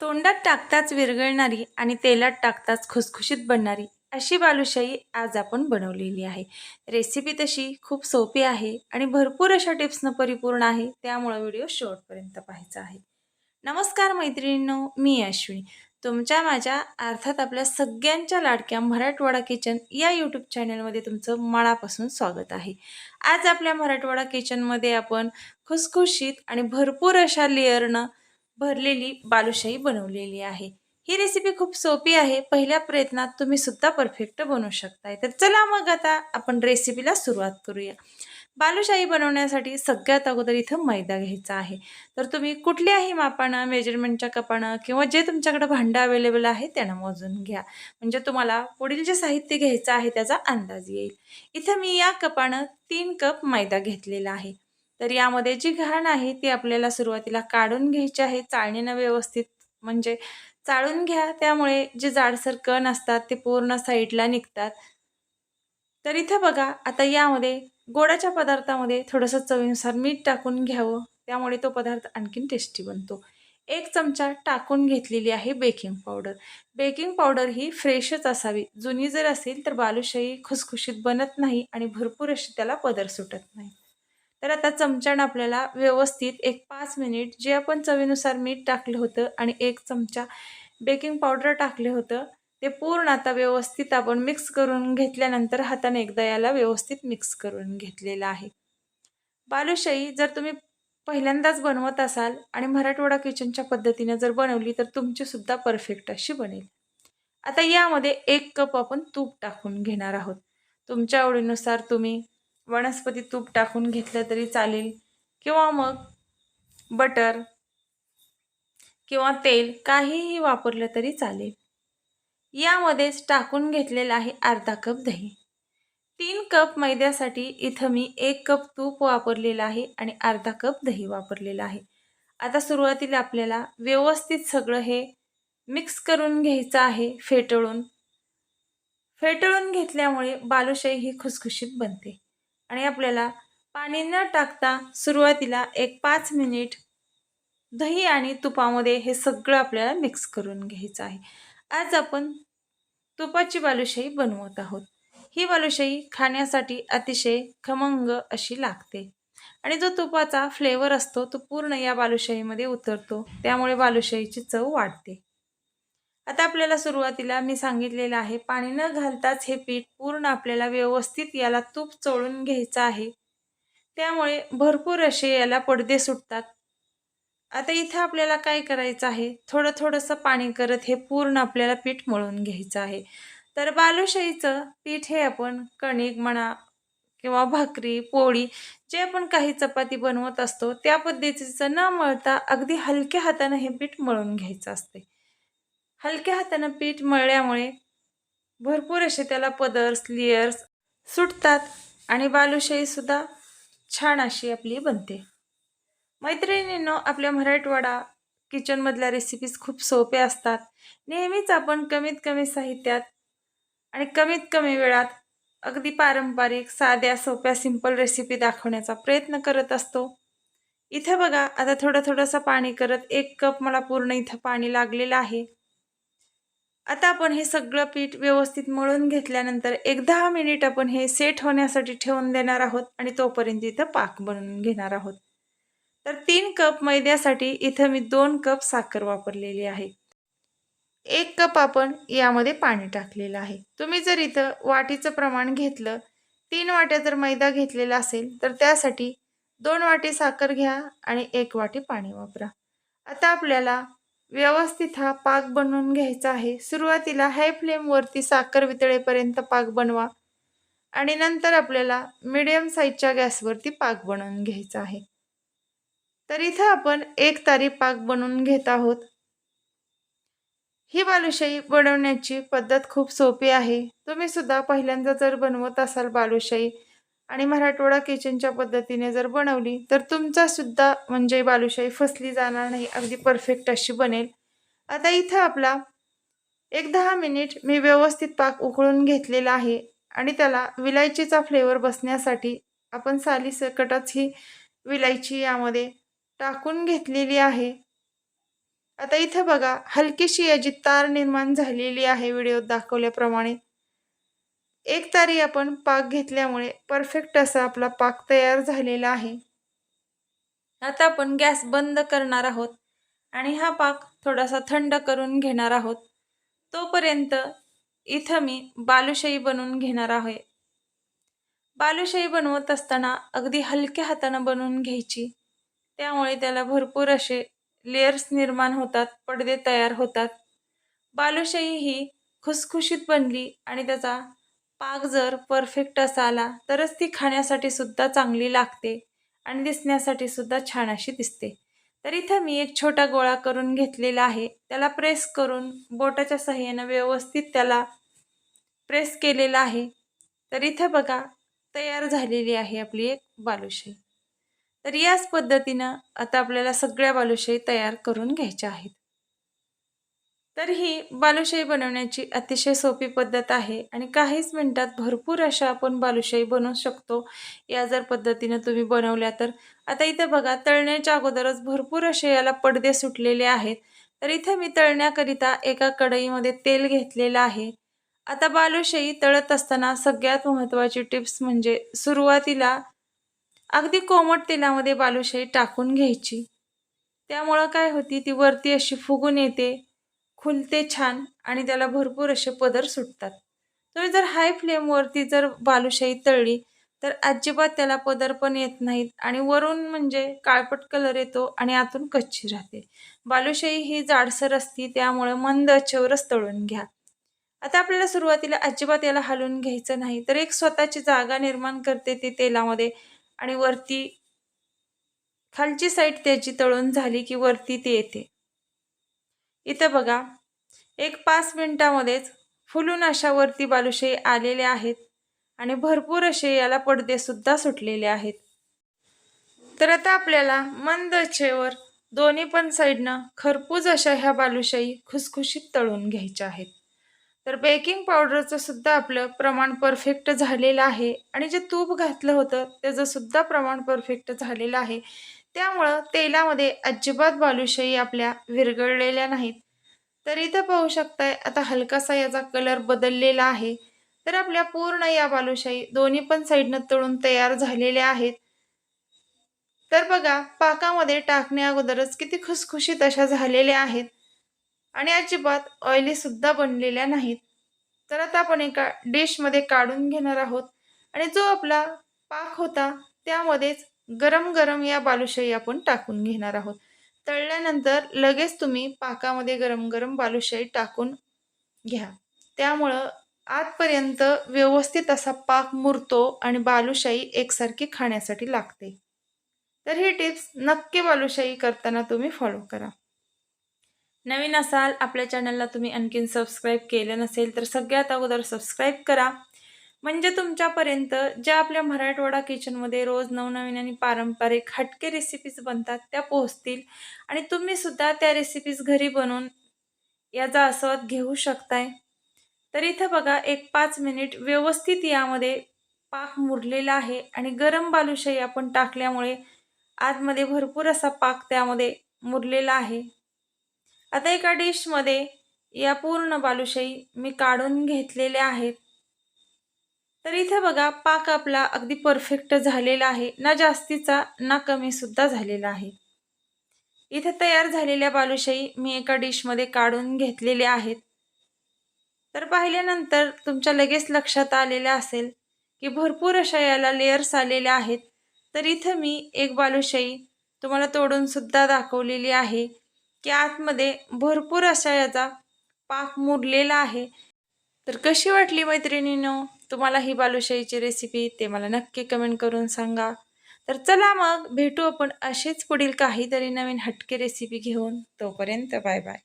तोंडात टाकताच विरघळणारी आणि तेलात टाकताच खुसखुशीत बनणारी अशी बालुशाही आज आपण बनवलेली आहे. रेसिपी तशी खूप सोपी आहे आणि भरपूर अशा टिप्सनं परिपूर्ण आहे त्यामुळं व्हिडिओ शेवटपर्यंत पाहायचा आहे. नमस्कार मैत्रिणींनो मी अश्विनी. तुमच्या माझ्या अर्थात आपल्या सगळ्यांच्या लाडक्या मराठवाडा किचन या यूट्यूब चॅनलमध्ये तुमचं मनापासून स्वागत आहे. आज आपल्या मराठवाडा किचनमध्ये आपण खुसखुशीत आणि भरपूर अशा लेअरनं भरलेली बालुशाही बनवलेली आहे. ही रेसिपी खूप सोपी आहे. पहिल्या प्रयत्नात तुम्ही सुद्धा परफेक्ट बनवू शकताय. तर चला मग आता आपण रेसिपीला सुरुवात करूया. बालुशाही बनवण्यासाठी सगळ्यात अगोदर इथं मैदा घ्यायचा आहे. तर तुम्ही कुठल्याही मापानं मेजरमेंटच्या कपानं किंवा जे तुमच्याकडे भांडं अवेलेबल आहे त्यानं मोजून घ्या. म्हणजे तुम्हाला पुढील जे साहित्य घ्यायचं आहे त्याचा अंदाज येईल. इथं मी या कपानं तीन कप मैदा घेतलेला आहे. तर यामध्ये जी घाण आहे ती आपल्याला सुरुवातीला काढून घ्यायची आहे. चाळणीनं व्यवस्थित म्हणजे चाळून घ्या. त्यामुळे जे जाडसर कण असतात ते पूर्ण साईडला निघतात. तर इथं बघा आता यामध्ये गोडाच्या पदार्थामध्ये थोडंसं चवीनुसार मीठ टाकून घ्यावं. त्यामुळे तो पदार्थ आणखीन टेस्टी बनतो. एक चमचा टाकून घेतलेली आहे बेकिंग पावडर. बेकिंग पावडर ही फ्रेशच असावी. जुनी जर असेल तर बालुशाही खुसखुशीत बनत नाही आणि भरपूर अशी त्याला पदर सुटत नाही. तर आता चमच्यानं आपल्याला व्यवस्थित एक पाच मिनिट जे आपण चवीनुसार मीठ टाकलं होतं आणि एक चमचा बेकिंग पावडर टाकलं होतं ते पूर्ण आता व्यवस्थित आपण मिक्स करून घेतल्यानंतर हाताने एकदा याला व्यवस्थित मिक्स करून घेतलेलं आहे. बालुशाही जर तुम्ही पहिल्यांदाच बनवत असाल आणि मराठवाडा किचनच्या पद्धतीने जर बनवली तर तुमचीसुद्धा परफेक्ट अशी बनेल. आता यामध्ये एक कप आपण तूप टाकून घेणार आहोत. तुमच्या आवडीनुसार तुम्ही वनस्पती तूप टाकून घेतलं तरी चालेल. किंवा मग बटर किंवा तेल काहीही वापरलं तरी चालेल. यामध्येच टाकून घेतलेलं आहे अर्धा कप दही. तीन कप मैद्यासाठी इथं मी एक कप तूप वापरलेलं आहे आणि अर्धा कप दही वापरलेलं आहे. आता सुरुवातीला आपल्याला व्यवस्थित सगळं हे मिक्स करून घ्यायचं आहे फेटळून. फेटळून घेतल्यामुळे बालुशाही ही खुसखुशीत बनते. आणि आपल्याला पाणी न टाकता सुरुवातीला एक पाच मिनिट दही आणि तुपामध्ये हे सगळं आपल्याला मिक्स करून घ्यायचं आहे. आज आपण तुपाची बालुशाही बनवत आहोत. ही बालुशाही खाण्यासाठी अतिशय खमंग अशी लागते. आणि जो तुपाचा फ्लेवर असतो तो पूर्ण या बालुशाहीमध्ये उतरतो. त्यामुळे बालुशाहीची चव वाढते. आता आपल्याला सुरुवातीला मी सांगितलेलं आहे पाणी न घालताच हे पीठ पूर्ण आपल्याला व्यवस्थित याला तूप चोळून घ्यायचं आहे. त्यामुळे भरपूर असे याला पडदे सुटतात. आता इथं आपल्याला काय करायचं आहे? थोडं थोडंसं पाणी करत हे पूर्ण आपल्याला पीठ मळून घ्यायचं आहे. तर बालुशाहीचं पीठ हे आपण कणिक म्हणा किंवा भाकरी पोळी जे आपण काही चपाती बनवत असतो त्या पद्धतीचं न मळता अगदी हलक्या हातानं हे पीठ मळून घ्यायचं असते हलक्या हातानं पीठ मळल्यामुळे भरपूर असे त्याला पदर्स लेयर्स सुटतात आणि बालुशाहीसुद्धा छान अशी आपली बनते. मैत्रिणींनो आपल्या मराठवाडा किचनमधल्या रेसिपीज खूप सोप्या असतात. नेहमीच आपण कमीत कमी साहित्यात आणि कमीत कमी वेळात अगदी पारंपरिक साध्या सोप्या सिंपल रेसिपी दाखवण्याचा प्रयत्न करत असतो. इथं बघा आता थोडं थोडंसं पाणी करत एक कप मला पूर्ण इथं पाणी लागलेलं आहे. आता आपण हे सगळं पीठ व्यवस्थित मळून घेतल्यानंतर एक दहा मिनिट आपण हे सेट होण्यासाठी ठेवून देणार आहोत आणि तोपर्यंत इथं पाक बनवून घेणार आहोत. तर तीन कप मैद्यासाठी इथं मी दोन कप साखर वापरलेली आहे. एक कप आपण यामध्ये पाणी टाकलेलं आहे. तुम्ही जर इथं वाटीचं प्रमाण घेतलं तीन वाट्या जर मैदा घेतलेला असेल तर त्यासाठी दोन वाटी साखर घ्या आणि एक वाटी पाणी वापरा. आता आपल्याला व्यवस्थित हा पाक बनवून घ्यायचा आहे. सुरुवातीला हाय फ्लेमवरती साखर वितळेपर्यंत पाक बनवा आणि नंतर आपल्याला मिडियम साईजच्या गॅसवरती पाक बनवून घ्यायचा आहे. तर इथं आपण एक तारी पाक बनवून घेत आहोत. ही बालुशाही बनवण्याची पद्धत खूप सोपी आहे. तुम्ही सुद्धा पहिल्यांदा जर बनवत असाल बालुशाही आणि मराठवाडा किचनच्या पद्धतीने जर बनवली तर तुमचा सुद्धा म्हणजे बालुशाही फसली जाणार नाही अगदी परफेक्ट अशी बनेल. आता इथं आपला एक दहा मिनिट मी व्यवस्थित पाक उकळून घेतलेला आहे आणि त्याला विलायचीचा फ्लेवर बसण्यासाठी आपण साली सकटच ही विलायची यामध्ये टाकून घेतलेली आहे. आता इथं बघा हलकीशी याची तार निर्माण झालेली आहे व्हिडिओत दाखवल्याप्रमाणे. एक तारी आपण पाक घेतल्यामुळे परफेक्ट असा आपला पाक तयार झालेला आहे. आता आपण गॅस बंद करणार आहोत आणि हा पाक थोडासा थंड करून घेणार आहोत. तोपर्यंत इथं मी बालुशाही बनवून घेणार आहे. बालुशाही बनवत असताना अगदी हलक्या हातानं बनवून घ्यायची. त्यामुळे त्याला भरपूर असे लेयर्स निर्माण होतात पडदे तयार होतात. बालुशाही ही खुसखुशीत बनली आणि त्याचा पाक जर परफेक्ट असा आला तरच ती खाण्यासाठी सुद्धा चांगली लागते आणि दिसण्यासाठी सुद्धा छान अशी दिसते. तर इथं मी एक छोटा गोळा करून घेतलेला आहे. त्याला प्रेस करून बोटाच्या सहाय्यानं व्यवस्थित त्याला प्रेस केलेला आहे. तर इथं बघा तयार झालेली आहे आपली एक बालुशाही. तर याच पद्धतीनं आता आपल्याला सगळ्या बालुशाही तयार करून घ्यायच्या आहेत. तर ही बालुशाही बनवण्याची अतिशय सोपी पद्धत आहे आणि काहीच मिनटात भरपूर अशा आपण बालुशाही बनवू शकतो. या जर पद्धतीनं तुम्ही बनवल्या तर. आता इथं बघा तळण्याच्या अगोदरच भरपूर असे याला पडदे सुटलेले आहेत. तर इथं मी तळण्याकरिता एका कढईमध्ये तेल घेतलेलं आहे. आता बालुशाही तळत असताना सगळ्यात महत्त्वाची टिप्स म्हणजे सुरुवातीला अगदी कोमट तेलामध्ये बालुशाही टाकून घ्यायची. त्यामुळं काय होती ती वरती अशी फुगून येते. खुलते छान आणि त्याला भरपूर असे पदर सुटतात. तुम्ही जर हाय फ्लेमवरती जर बालुशाही तळली तर अजिबात त्याला पदर पण येत नाहीत आणि वरून म्हणजे काळपट कलर येतो आणि आतून कच्ची राहते. बालुशाही ही जाडसर असती त्यामुळे मंद अच्छेवरच तळून घ्या. आता आपल्याला सुरुवातीला अजिबात याला हलवून घ्यायचं नाही तर एक स्वतःची जागा निर्माण करते ती तेलामध्ये आणि वरती खालची साईड त्याची तळून झाली की वरती ते येते. इथं बघा. एक पाच मिनिटामध्येच फुलून अशा वरती बालुशाही आलेले आहेत आणि भरपूर असे याला पडदेसुद्धा सुटलेले आहेत. तर आता आपल्याला मंद आचेवर दोन्ही पण साईडनं खरपूज अशा ह्या बालुशाही खुसखुशीत तळून घ्यायच्या आहेत. तर बेकिंग पावडरचं सुद्धा आपलं प्रमाण परफेक्ट झालेलं आहे आणि जे तूप घातलं होतं त्याचं सुद्धा प्रमाण परफेक्ट झालेलं आहे. त्यामुळं तेलामध्ये अजिबात बालुशाही आपल्या विरघळलेल्या नाहीत. तर इथं पाहू शकताय आता हलकासा याचा कलर बदललेला आहे. तर आपल्या पूर्ण या बालुशाही दोन्ही पण साईडनं तळून तयार झालेल्या आहेत. तर बघा पाकामध्ये टाकण्या अगोदरच किती खुसखुशीत अशा झालेल्या आहेत. आणि अजिबात ऑइली सुद्धा बनलेल्या नाहीत. तर आता आपण एका डिशमध्ये काढून घेणार आहोत. आणि जो आपला पाक होता त्यामध्येच गरम गरम या बालुशाही आपण टाकून घेणार आहोत. तळल्यानंतर लगेच तुम्ही पाकामध्ये गरम गरम बालुशाही टाकून घ्या. त्यामुळं आतपर्यंत व्यवस्थित असा पाक मुरतो आणि बालुशाही एकसारखी खाण्यासाठी लागते. तर ही टिप्स नक्की बालुशाही करताना तुम्ही फॉलो करा. नवीन असाल आपल्या चॅनलला तुम्ही आणखीन सबस्क्राईब केलं नसेल तर सगळ्यात अगोदर सबस्क्राईब करा. म्हणजे तुमच्यापर्यंत ज्या आपल्या मराठवाडा किचनमध्ये रोज नवनवीन आणि पारंपरिक हटके रेसिपीज बनतात त्या पोहोचतील. आणि तुम्ही सुद्धा त्या रेसिपीज घरी बनवून याचा आस्वाद घेऊ शकताय. तर इथं बघा एक पाच मिनिट व्यवस्थित यामध्ये पाक मुरलेला आहे आणि गरम बालुशाही आपण टाकल्यामुळे आतमध्ये भरपूर असा पाक त्यामध्ये मुरलेला आहे. आता एका डिशमध्ये या पूर्ण बालुशाही मी काढून घेतलेल्या आहेत. तर इथे बघा पाक आपला अगदी परफेक्ट झालेला आहे. ना जास्तीचा ना कमी सुद्धा झालेला आहे. इथे तयार झालेल्या बालुशाही मी एका डिशमध्ये काढून घेतलेल्या आहेत. तर पाहिल्यानंतर तुमच्या लगेच लक्षात आलेलं असेल की भरपूर अशा याला लेयर्स आलेल्या आहेत. तर इथं मी एक बालुशाही तुम्हाला तोडून सुद्धा दाखवलेली आहे की आतमध्ये भरपूर अशा याचा पाक मुरलेला आहे. तर कशी वाटली मैत्रिणीनं? तुम्हाला ही बालुशाहीची रेसिपी ते मला नक्की कमेंट करून सांगा. तर चला मग भेटू आपण असेच पुढील काहीतरी नवीन हटके रेसिपी घेऊन. तोपर्यंत बाय बाय